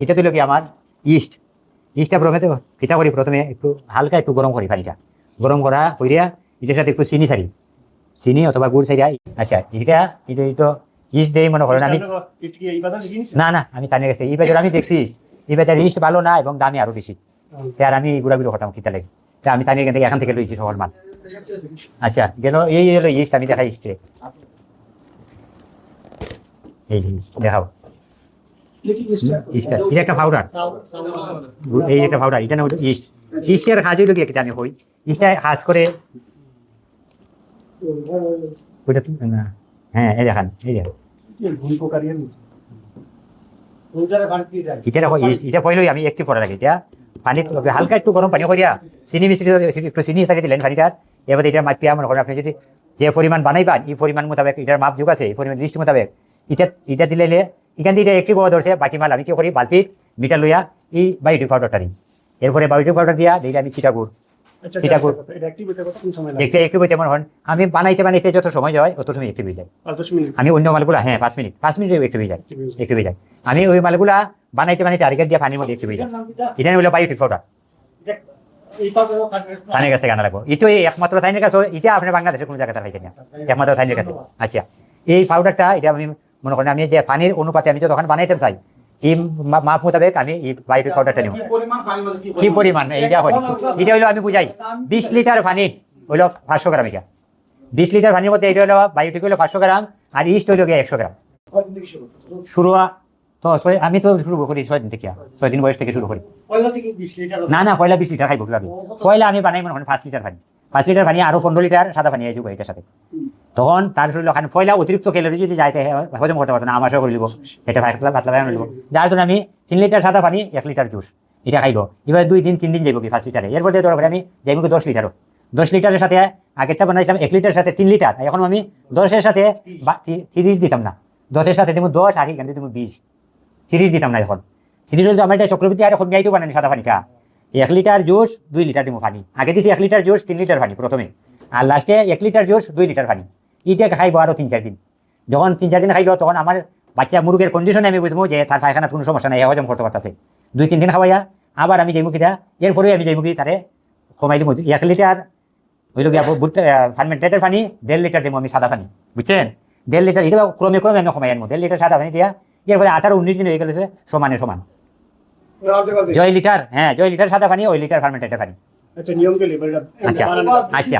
এটা দিল কি আমার ইস্ট ইস্টটা প্রথমে তো কিতা করি প্রথমে একটু হালকা একটু গরম করি পানিটা গরম করা করিয়া এটার সাথে একটু চিনি সারি চিনি অথবা গুড় সারিয়া আচ্ছা এটা এটা তো ইস্ট দিয়ে মনে করেন আমি না না আমি তানের কাছে এই বাজার আমি দেখছি এই বাজার ইস্ট ভালো না এবং দামি আরও বেশি। তাই আর আমি গুড়াগুড়ি হতাম কিতা লাগে। তা আমি তানের এখান থেকে এখান থেকে লইছি সকল মাল। আচ্ছা গেল এই হলো ইস্ট আমি দেখাই ইস্টে এই দেখাও। ইস্টার এটা একটা পাউডার এই একটা পাউডার এটা না ইস্ট ইস্টের কাজ হইল একটা আমি হই ইস্টটা কাজ করে ওইটা তো না। হ্যাঁ এই দেখান এই দেখেন। এটা ইস্ট এটা পয়লই আমি একটু করা লাগে এটা পানি হালকা একটু গরম পানি করিয়া চিনি মিশ্রিত একটু চিনি হিসাবে দিলেন পানিটার। এবার এটা মাপিয়া মনে করেন আপনি যদি যে পরিমাণ বানাইবান এই পরিমাণ মোতাবেক এটার মাপ যুগ আছে এই পরিমাণ লিস্ট মোতাবেক। এটা এটা দিলে এখান থেকে একটু বড় ধরছে বাকি মাল আমি কি করি? বালতির মিটার লইয়া এই বায়োটিক পাউডারটা দিই এরপরে বায়োটিক পাউডার দিয়া দিলে আমি চিটাগুড় সেটা কর- দেখতে একটু বইতে মনে হন আমি বানাইতে বানাইতে যত সময় যায় অত সময় একটু হয়ে যায়। আমি অন্য মালগুলা হ্যাঁ পাঁচ মিনিট পাঁচ মিনিট একটু হয়ে যায় একটু হয়ে যায়। আমি ওই মালগুলা বানাইতে বানাইতে আরেকের দিয়ে পানির মধ্যে একটু হয়ে যায়। এটা? হলো বায়োটিক পাউডার থানের কাছে গানা রাখব এটা এই একমাত্র থাইনের কাছে এটা আপনার বাংলাদেশের কোনো জায়গাতে পাইতেন না। একমাত্র থাইনের কাছে। আচ্ছা এই পাউডারটা এটা আমি মনে করেন আমি যে পানির অনুপাতে আমি যখন বানাইতে চাই এই মাপ মোতাবেক আমি এই বায়োটিক পাউডারটা নিব। কি পরিমাণ এইটা হলো এটা হলো আমি বুঝাই বিশ লিটার পানি হলো পাঁচশো গ্রাম এটা। বিশ লিটার পানির মধ্যে এটা হলো বায়োটিক হলো পাঁচশো গ্রাম আর ইস্ট হলো গিয়ে একশো গ্রাম। শুরু? তো ছয়- আমি তো শুরু করি ছয় দিন থেকে ছয় দিন বয়স থেকে শুরু করি। না না পয়লা বিশ লিটার খাইব কীভাবে পয়লা আমি বানাই মনে হয় পাঁচ লিটার পানি। পাঁচ লিটার পানি আরও পনেরো লিটার সাদা পানি আইব এটার সাথে। তখন তার শরীর ওখানে পয়লা অতিরিক্ত ক্যালোরি যদি যাইতে হজম করতে পারতো না আমাশও করে লিব। এটা পাতলা পাতলা বানানো লিব। যার জন্য আমি তিন লিটার সাদা পানি, এক লিটার জুস, এটা খাইব। এবার দুই দিন, তিন দিন যাইব কি পাঁচ লিটারে এরপর দিয়ে ধরো আমি যাইব কি দশ লিটারও দশ লিটারের সাথে আগেরটা বানাইছিলাম, এক লিটারের সাথে তিন লিটার এখন আমি দশের সাথে তিরিশ দিতাম না। দশের সাথে দিব দশ, আগে কিন্তু দিব বিশ। তিরিশ দিতাম না এখন। তিরিশ হলে আমার এটা চক্রবর্তী আর কমিয়াই তো বানানি সাদা পানিটা। এক লিটার জুস, দুই লিটার দিব পানি। আগে দিছি এক লিটার জুস, তিন লিটার পানি প্রথমে। আর লাস্টে এক লিটার জুস, দুই লিটার পানি। এটা খাইব আরও তিন চার দিন। যখন তিন চার দিন খাইব তখন আমার বাচ্চা মুরগের কন্ডিশনে আমি বুঝব যে তার পায়খানার কোনো সমস্যা নাই হজম করতে পারতেছে। দুই তিন দিন খাওয়াইয়া আবার আমি যাইমু কিটা এরপরে আমি যাইমু কি তারে কমাই দিব। এক লিটার হইল গিয়া ফার্মেন্টেডের পানি দেড় লিটার দিব আমি সাদা পানি। বুঝছেন? দেড় লিটার এটা ক্রমে ক্রমে আমি কমাই আনব। দেড় লিটার সাদা পানি দিয়া এরপরে আঠারো উনিশ দিন হয়ে গেছে সমানে সমান। জয় লিটার হ্যাঁ জয় লিটার সাদা পানি ওই লিটার ফার্মেন্টেডের পানি। আচ্ছা নিয়ম আচ্ছা। আচ্ছা।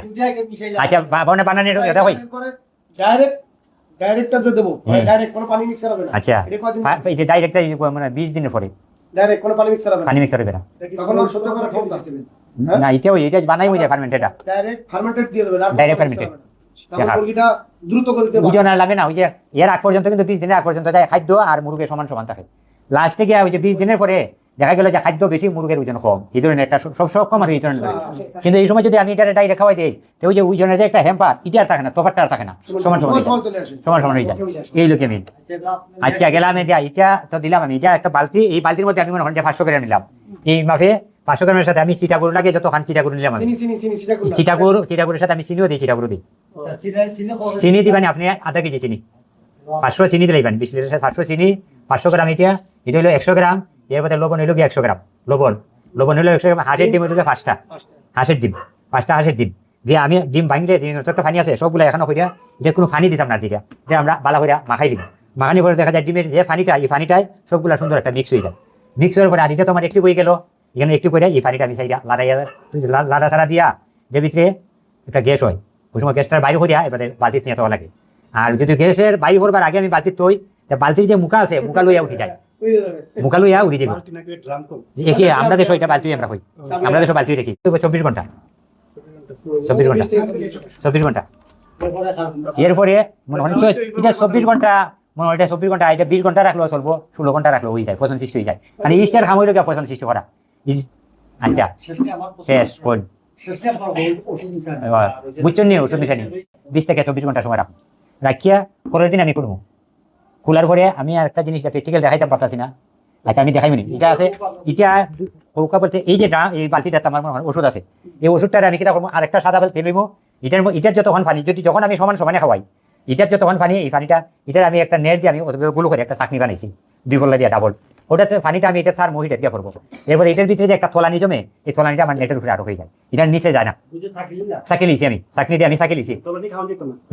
আচ্ছা বাবনে বানানোর কথা কই? ডাইরেক্ট ডাইরেক্টটা যে দেবো ডাইরেক্ট কোনো পানি মিক্সার হবে না। আচ্ছা। এটা কয়দিন পা- এই যে ডাইরেক্ট মানে বিশ দিনের পরে। ডাইরেক্ট কোনো পানি মিক্সার হবে না। পানি মিক্সার হবে না। তখন সহ্য করে ফোন দিতে হ্যাঁ? এটা বানাই ডাইরেক্ট ফার্মেন্টেড দিয়ে দ্রুত গলতে পারবে লাগে না ওই যে এর আগ পর্যন্ত কিন্তু বিশ দিনের আগ পর্যন্ত খাদ্য আর মুরগের সমান সমান থাকে। লাস্টে গিয়ে ওই যে বিশ দিনের পরে দেখা গেল যে খাদ্য বেশি মুরগের ওজন কম। এই ধরনের একটা সব সব কম আর এই ধরনের কিন্তু এই সময় যদি আমি এটা ডাইরেক্ট খাওয়াই দিই তো ওই যে ওজনের যে একটা হ্যাম্পার এটা আর থাকে না তফাতটা আর থাকে না। সমান সমান সমান সমান হয়ে যায়। এই লোকে আমি আচ্ছা গেলাম এটা এটা তো দিলাম আমি। এটা একটা বালতি এই বালতির মধ্যে আমি মনে হয় পাঁচশো গ্রাম নিলাম। এই মাফে পাঁচশো গ্রামের সাথে আমি চিটাগুড় লাগে যত খান চিটাগুড় নিলাম আমি। চিটাগুড় চিটাগুড়ের সাথে আমি চিনিও দিই চিটাগুড় দিই। চিনি দিবেন? আপনি আধা কেজি চিনি। পাঁচশো চিনি দিলাইবেন বিশ লিটার পাঁচশো চিনি পাঁচশো গ্রাম এটা। এটা হলো একশো গ্রাম। এর মধ্যে লবণ হইল কি একশো গ্রাম। লবণ। লবণ হলো একশো গ্রাম হাঁসের ডিম। হইল পাঁচটা। হাঁসের ডিম। পাঁচটা হাঁসের ডিম। দিয়ে আমি ডিম ভাঙলে যত একটা ফানি আছে সবগুলো এখানে করিয়া যে কোনো ফানি দিতাম না দিটা যে আমরা বালা করিয়া মাখাই দিব। মাখানি করে দেখা যায় ডিমের যে ফানিটা এই ফানিটাই সবগুলা সুন্দর একটা মিক্স হয়ে যায়। মিক্স হওয়ার পরে আর এটা তো আমার একটু বই গেল। এখানে একটু করে এই ফানিটা আমি চাইয়া লাড়াইয়া লাড়া ছাড়া দিয়া যে ভিতরে একটা গ্যাস হয়। ওই সময় গ্যাসটার বাইরে করিয়া এবারে বালতিতে নিয়ে দেওয়া লাগে। আর যদি গ্যাসের বাইরে করবার আগে আমি বালতির তৈ তা বালতির যে মুখা আছে মুখা লইয়া উঠে যায়। মুখা লইয়া উড়ে যাবে একে আমরা দেশ এটা বালতি আমরা কই? আমরা দেশ বালতি রেখি চব্বিশ ঘণ্টা? চব্বিশ ঘণ্টা। চব্বিশ ঘণ্টা। এরপরে মনে হয় এটা চব্বিশ ঘণ্টা মনে হয় এটা চব্বিশ ঘণ্টা এটা বিশ ঘণ্টা রাখলেও চলবো ষোলো ঘণ্টা রাখলেও হয়ে যায় পছন্দ সৃষ্টি হয়ে যায়। মানে ইস্টার খাম হইলে পছন্দ সৃষ্টি করা। আচ্ছা। শেষ কোন? বুঝছেন নি ওষুধ মিশানি বিশ থেকে চব্বিশ ঘণ্টা সময় রাখুন রাখিয়া পরের দিন আমি করব। খোলার পরে আমি আর একটা জিনিস প্র্যাকটিক্যাল দেখাইতে পারতাছি না। আচ্ছা আমি দেখাইবনি এটা আছে, এটা কৌকা বলতে এই যে ড্রাম এই বালতিটা আমার মনে ওষুধ আছে। এই ওষুধটা আমি কিনা করব আরেকটা সাদা বালতি লইব এটার এটার যতক্ষণ পানি, যদি যখন আমি সমান সমানে খাওয়াই, এটার যতক্ষণ পানি, এই পানিটা, এটার আমি একটা নেট দিয়ে আমি গুলো করে একটা চাকনি বানাইছি। দুই বল্লা দিয়ে ডাবল ওটাতে পানিটা আমি এটা সার মহিটা দিয়ে করব। এরপর এটার ভিতরে যে একটা থলানি জমে এই থলানিটা আমার নেটের উপরে আটক হয়ে যায়। এটার নিচে যায় না। সাইকেল লিছি আমি। সাইকেল দিয়ে আমি সাইকেল লিছি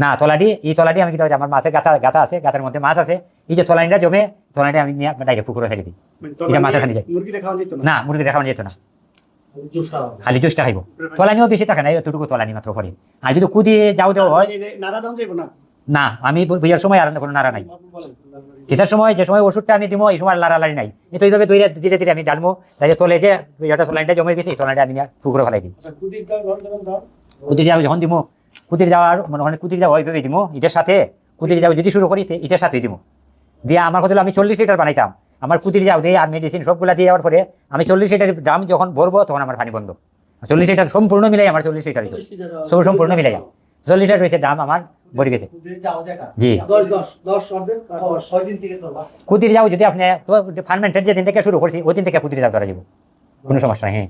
না? তলাটি এই তলাটি আমি কিন্তু আমার মাছের গাতা গাতা আছে গাতার মধ্যে মাছ আছে। এই যে তলানিটা জমে তলানিটা আমি নিয়ে ডাইরেক্ট পুকুরে ফেলে দিই। এটা মাছের খানি যায়। মুরগিটা খাওয়া যেত না? মুরগি দেখানো যেত না। খালি জুসটা খাইব। তলানিও বেশি থাকে না এতটুকু তলানি মাত্র পরে আর যদি কুদি যাও দেওয়া হয় যাইব না আমি বুঝার সময় আর কোনো নাড়া নাই। যেটার সময় যে সময় ওষুধটা আমি দিব এই সময় লাড়ালাড়ি নাই। এই তো এইভাবে ধীরে ধীরে ধীরে আমি ডালবো তাহলে তোলে যে যেটা তোলাইনটা জমে গেছে এই তোলাইনটা আমি পুকুরে ফেলাই দিই। আচ্ছা কুদির যাও যখন দিব কুদির যাওয়ার মনে হয় কুদির যাওয়া ওইভাবে দিব এটার সাথে। কুদির যাও যদি শুরু করি তে এটার সাথে দিব দিয়ে আমার কথা আমি চল্লিশ লিটার বানাইতাম। আমার কুদির যাও দিয়ে আর মেডিসিন সবগুলা দিয়ে যাওয়ার পরে আমি চল্লিশ লিটার দাম যখন ভরবো তখন আমার পানি বন্ধ। চল্লিশ লিটার সম্পূর্ণ মিলাই আমার চল্লিশ লিটার সব সম্পূর্ণ মিলাই চল্লিশ লিটার রয়েছে দাম আমার। ভরে গেছে। জি। কুদির যাও যদি আপনি ফার্মেন্টের যেদিন থেকে শুরু করছি ওই দিন থেকে কুদির যাও ধরা যাব। কোনো সমস্যা নেই হ্যাঁ।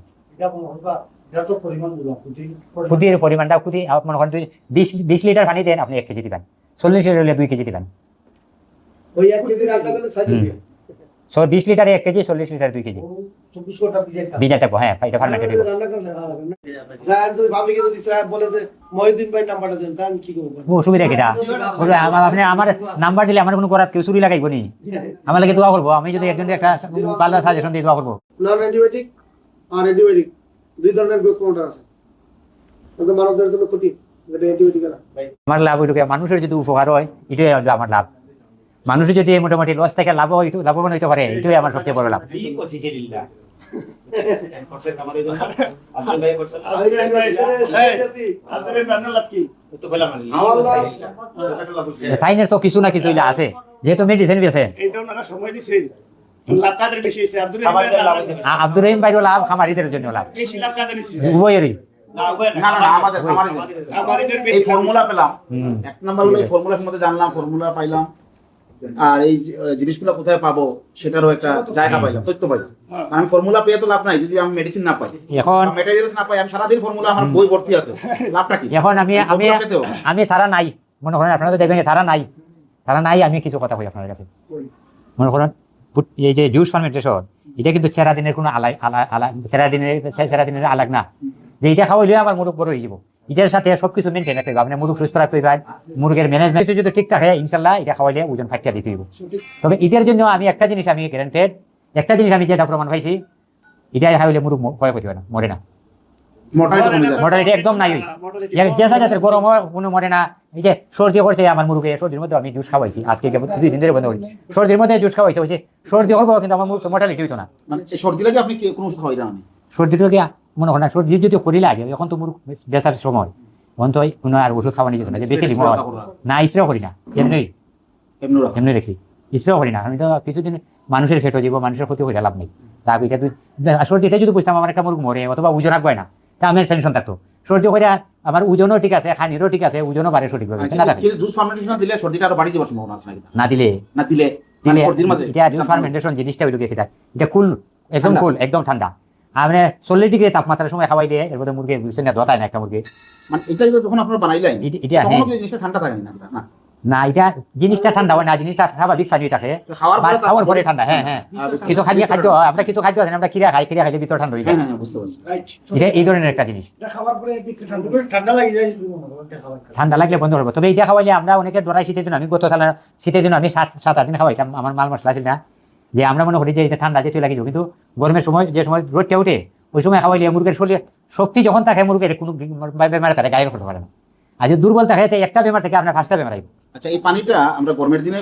কুদির কুদির পরিমাণটা কুদি মনে করেন দুই বিশ বিশ লিটার পানি দেন আপনি এক কেজি দিবেন। চল্লিশ লিটার হলে দুই কেজি দিবেন। ওই এক কেজি বিশ লিটারে এক কেজি চল্লিশ লিটার দুই কেজি। ভিজাই থাকবে। হ্যাঁ এটা কি আপনি আমার নাম্বার দিলে আমার কোনো করার কেউ চুরি লাগাইব নি? আমার লাগে দোয়া করব আমি যদি একজন একটা ভালো সাজেশন দিয়ে দোয়া করব। নন অ্যান্টিবায়োটিক আর অ্যান্টিবায়োটিক দুই ধরনের গ্রোথ প্রমোটার আছে। মানবদের জন্য ক্ষতি অ্যান্টিবায়োটিক আমার লাভ ওইটুকু মানুষের যদি উপকার হয় এটাই আমার লাভ। মানুষের যদি মোটামুটি লস থেকে লাভ হয় লাভবান হইতে পারে এটাই আমার সবচেয়ে বড় লাভ। তাইনের তো কিছু না কিছু আছে। যেহেতু মেডিসিন বেছে আব্দুর রহিম ভাইরও লাভ খামারিদের জন্য লাভ। উভয়েরই। না না না আমাদের আমাদের আমাদের এই ফর্মুলা পেলাম। এক নাম্বার ফর্মুলার সম্বন্ধে জানলাম ফর্মুলা পাইলাম। আর এই জিনিসগুলো কোথায় পাবো সেটারও একটা জায়গা পাইলাম তথ্য পাইলাম। আমি ফর্মুলা পেয়ে তো লাভ নাই যদি আমি মেডিসিন না পাই। এখন মেটেরিয়ালস না পাই আমি সারাদিন ফর্মুলা আমার বই ভর্তি আছে। লাভটা কি? এখন আমি আমি। আমি তারা নাই। মনে করেন আপনারা তো দেখবেন তারা নাই। তারা নাই আমি কিছু কথা কই আপনার কাছে। মনে করেন এই যে জুস ফার্মেন্টেশন এটা কিন্তু চেরা দিনের কোনো আলাই আলা আলা চেরা দিনের চেরা দিনের আলাগ না। যে এটা খাওয়াইলে আমার মুরগ বড় হয়ে যাব। এটার সাথে সবকিছু মেনটেন রাখতে আপনি মুরগ সুস্থ রাখতে হবে মুরগের ম্যানেজমেন্ট যদি ঠিক থাকে ইনশাল্লাহ এটা খাওয়াইলে ওজন ফাটিয়া দিতে হইব। তবে এটার জন্য আমি একটা জিনিস আমি গ্যারান্টেড একটা জিনিস আমি যেটা প্রমাণ পাইছি এটা খাওয়াইলে মুরগ ভয় করতে না মরে না। মোটামুটি কমে যায়। মর্টালিটি একদম নাই জেসা জাতের গরম হয় কোনো মরে না। এই যে সর্দি করছে আমার মুরগে সর্দির মধ্যে আমি জুস খাওয়াইছি আজকে কেবল দুই দিন ধরে বন্ধ করি। সর্দির মধ্যে জুস খাওয়াইছে হচ্ছে সর্দি কিন্তু আমার মুখ তো মোটালিটি হইতো না। মানে সর্দি লাগে আপনি কোনো ওষুধ খাওয়াই না আমি সর্দি রোগে মনে হয় না সর্দি যদি করি লাগে এখন তো মুরগ বেচার সময়। তখন তো কোনো আর ওষুধ খাওয়া নিয়ে যেত না যে বেশি লিমো না স্প্রে করি। না এমনি। এমনি রাখো। স্প্রে করি না আমি তো কিছুদিন মানুষের ফেটো দিব মানুষের ক্ষতি করে লাভ নেই। তা এটা তুই সর্দি এটা যদি বুঝতাম আমার একটা মুরগ মরে অথবা ওজন রাখবে না তা আমার টেনশন থাকতো। সর্দি করে আমার ওজনও ঠিক আছে খানিরও ঠিক আছে ওজনও বাড়ে সঠিকভাবে আর না দিলে সর্দিটা আরও বাড়ি যাওয়ার সম্ভাবনা আছে না দিলে। না দিলে মানে এটা জুস ফার্মেন্টেশন জিনিসটা ওই এটা এটা কুল একদম কুল একদম ঠান্ডা। আপনি চল্লিশ ডিগ্রি তাপমাত্রার সময় খাওয়াইলে এর মধ্যে মুরগি বুঝছেন না দতায় না একটা মুরগি মানে এটা কিন্তু যখন আপনারা বানাইলেন এটা- হ্যাঁ। জিনিসটা ঠান্ডা থাকে না না? না এটা জিনিসটা ঠান্ডা হয় না জিনিসটা স্বাভাবিক পানি থাকে। খাওয়ার পরে তার- খাওয়ার পরে ঠান্ডা হ্যাঁ হ্যাঁ। হ্যাঁ, কিছু খাদ্য খাদ্য আমরা কিছু খাদ্য আছে আমরা কিরা খাই কিরা খাইলে ভিতরে ঠান্ডা হয়ে যায়। হ্যাঁ এটা এই ধরনের একটা জিনিস। এটা খাবার পরে একটু ঠান্ডা ঠান্ডা লাগে যায় ঠান্ডা লাগলে বন্ধ করব। তবে এটা খাওয়াইলে আমরা অনেকে দরাই শীতের জন্য আমি গত সাল শীতের জন্য আমি সাত সাত আট দিন খাওয়াইছিলাম আমার মাল মশলা ছিল না। যে আমরা মনে করি যে এটা ঠান্ডা যেতে লাগিয়ে কিন্তু গরমের সময় যে সময় রোদটা উঠে ওই সময় খাওয়াইলে মুরগের শরীরে শক্তি যখন থাকে মুরগের কোনো বেমার থাকে গায়ে করতে পারে না। আর যদি দুর্বল থাকে তো একটা বেমার থেকে আপনার পাঁচটা বেমার আইব। আচ্ছা এই পানিটা আমরা গরমের দিনে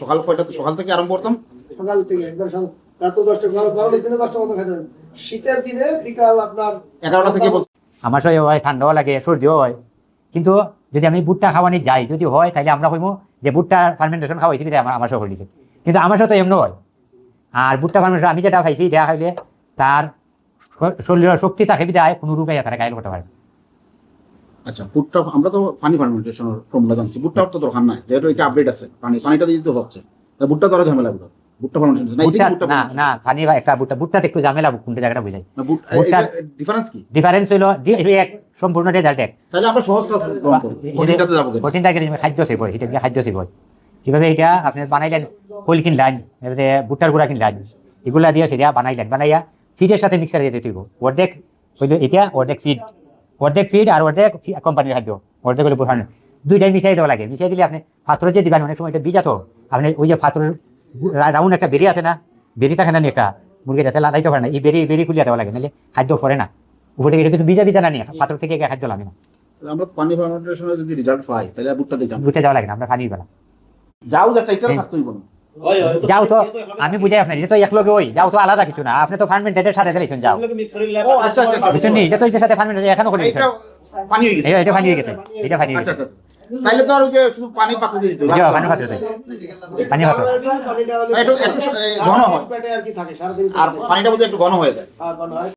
সকাল কয়টা সকাল থেকে আরম্ভ করতাম? সকাল থেকে একদম রাত দশটা গরম দিনে দশটা মতো খেতে শীতের দিনে বিকাল আপনার এগারোটা থেকে আমার সঙ্গে হয় ঠান্ডাও লাগে সর্দিও হয়। কিন্তু যদি আমি বুটটা খাওয়ানি যাই যদি হয় তাহলে আমরা কইমু যে বুটটা ফার্মেন্টেশন খাওয়াইছি আমার আমার সহ দিছে কিন্তু আমার সাথে এমন হয় আর বুটটা ফার্মেন্টেশন আমি যেটা খাইছি এটা খাইলে তার শরীরের শক্তি থাকে বিদায় কোনো রোগে তারা গায়ে করতে পারে আচ্ছা আমরা তো পানি ফার্মেন্টেশনের ফর্মুলা জানছি। তো দরকার নাই যেহেতু এটা আপডেট আছে পানি পানিটা দিয়ে তো হচ্ছে। তা বুটটা তো আরও ঝামেলা ফার্মেন্টেশন না না পানি একটা একটু ঝামেলা কোনটা জায়গাটা বুঝাই। বুটটা- ডিফারেন্স কি? ডিফারেন্স হইল এক সম্পূর্ণ রেজাল্ট এক। তাহলে আমরা সহজ কাজ গ্রহণ যাব কেন? খাদ্য এটা খাদ্য কীভাবে এটা আপনি বানাইলেন খোল কিনলেন এবারে ভুট্টার গুঁড়া কিনলেন এগুলা দিয়ে সেটা বানাইলেন বানাইয়া ফিডের সাথে মিক্সার দিয়ে হইব অর্ধেক হইল এটা অর্ধেক ফিড অর্ধেক ফিড আর অর্ধেক কোম্পানির খাদ্য অর্ধেক হইলে বোঝানো দুইটাই মিশাই দেওয়া লাগে মিশাই দিলে আপনি পাত্র যে দিবেন অনেক সময় এটা বীজা তো আপনি ওই যে পাত্র রাউন্ড একটা বেরি আছে না বেরি থাকে না একটা মুরগি যাতে লাগাইতে পারে না এই বেরি বেরি খুলিয়া দেওয়া লাগে নাহলে খাদ্য পরে না। উপর এটা কিন্তু বীজা বীজা না নিয়ে পাত্র থেকে খাদ্য লাগে না। আমরা পানি ফার্মেন্টেশনে যদি রেজাল্ট পাই তাহলে ভুট্টা দিতাম ঘুরতে যাওয়া লাগে না আমরা পানির বেলা। যাও যে একটা থাকতে হইব না যাও তো আমি বুঝাই আপনার এটা তো একলগে ওই যাও তো আলাদা কিছু না আপনি তো ফার্মেন্টেডের সাথে দিলেছেন যাও। ও আচ্ছা আচ্ছা আচ্ছা। বুঝছেন এটা তো এটার সাথে ফার্মেন্টেড এখানে করে এটা পানি হয়ে গেছে। এটা ফানি হয়ে গেছে এটা ফানি হয়ে গেছে। আচ্ছা তাইলে তো আর যে শুধু পানি পাত্র দিয়ে দিতে হবে। পানি পাত্র পানি পাত্র। পানিটা হলে একটু- একটু, ঘন হয়। আর কি থাকে সারাদিন আর পানিটা বোধহয় একটু ঘন হয়ে যায়। হয়।